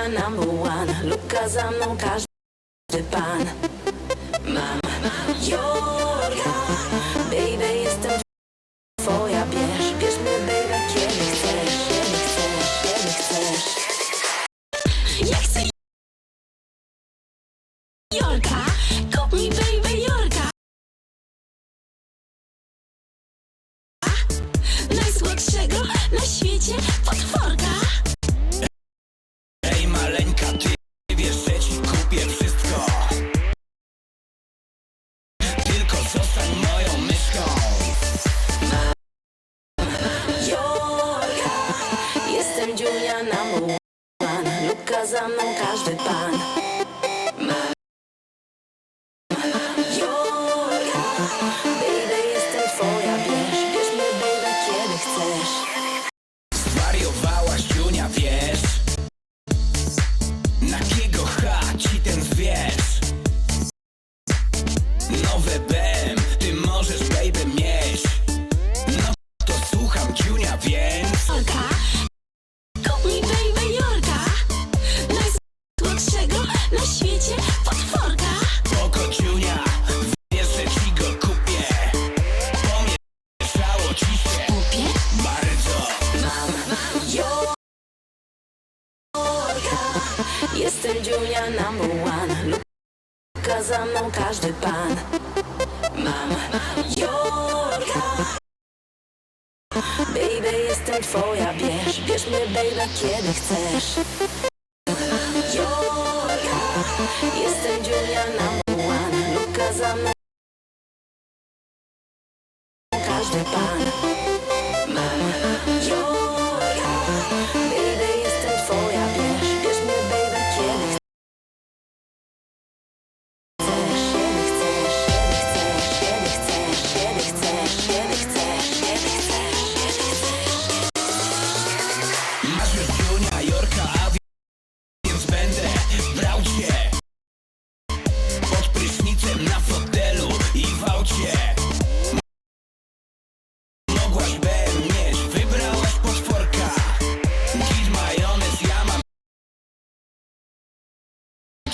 moja number one. Luka za mną każdy pan Mam ją za za mną każdy pan. Jurka, jestem twoja, bierz Bierz mnie baby kiedy chcesz. Zwariowałaś, Junia, wiesz. na świecie potworka. To Junia, wiesz, że ci go kupię. Pomieszało ci się. Kupię? Bardzo. Mam, mam, Jorka. Jestem Junia number one. Luka za mną każdy pan. Mam, mam, Jorka. Baby, jestem twoja, bierz Bierz mnie, baby, kiedy chcesz. Jestem Juliana Bułan lub kazana Każdy pan.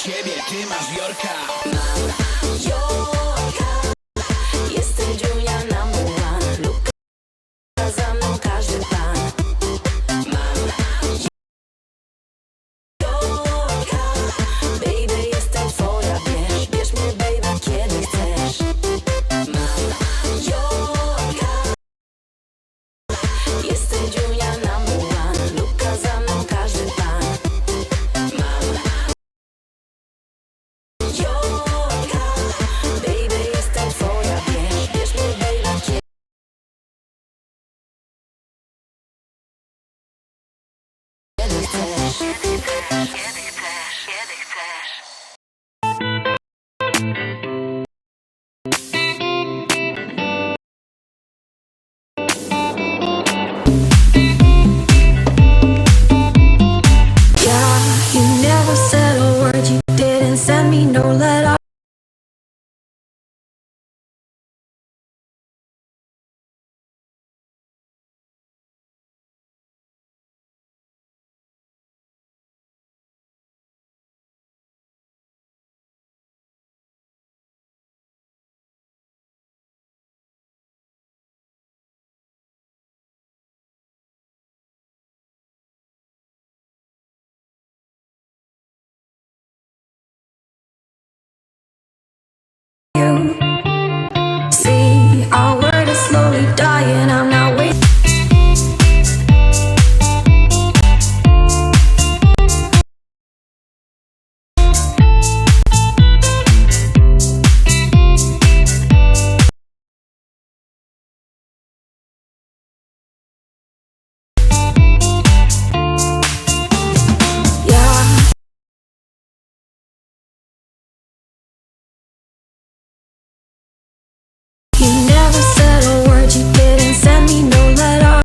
siebie, ty masz Jorka Mam Jorka